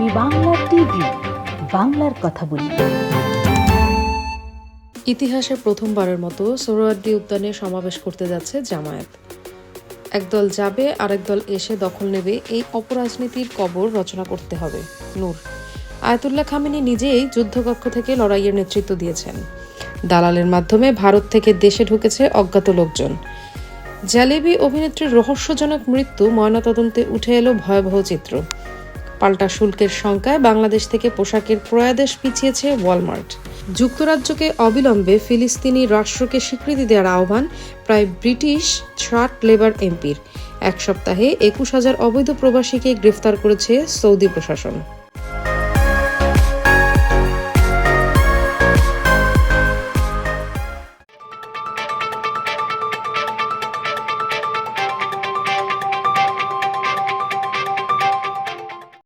Bangla TV, বাংলার কথা বলি। ইতিহাসে প্রথমবারের মতো সোহরাওয়ার্দী উদ্যানে সমাবেশ করতে যাচ্ছে জামায়াত। একদল যাবে, আরেক দল এসে দখল নেবে, এই অপরাজনীতির কবর রচনা করতে হবে, নূর। আয়াতুল্লাহ খামেনি নিজেই যুদ্ধকক্ষ থেকে লড়াইয়ের নেতৃত্ব দিয়েছেন। দালালের মাধ্যমে ভারত থেকে দেশে ঢুকেছে অজ্ঞাত লোকজন। জালেবি অভিনেত্রীর রহস্যজনক মৃত্যু ময়নাতদন্তে উঠে এলো ভয়াবহ চিত্র। পাল্টা শুল্কের সংখ্যায় বাংলাদেশ থেকে পোশাকের প্রয়াদেশ পিছিয়েছে ওয়ালমার্ট। যুক্তরাজ্যকে অবিলম্বে ফিলিস্তিনি রাষ্ট্রকে স্বীকৃতি দেওয়ার আহ্বান প্রায় ব্রিটিশ শার্ট লেবার এমপির। এক সপ্তাহে একুশ হাজার অবৈধ প্রবাসীকে গ্রেফতার করেছে সৌদি প্রশাসন।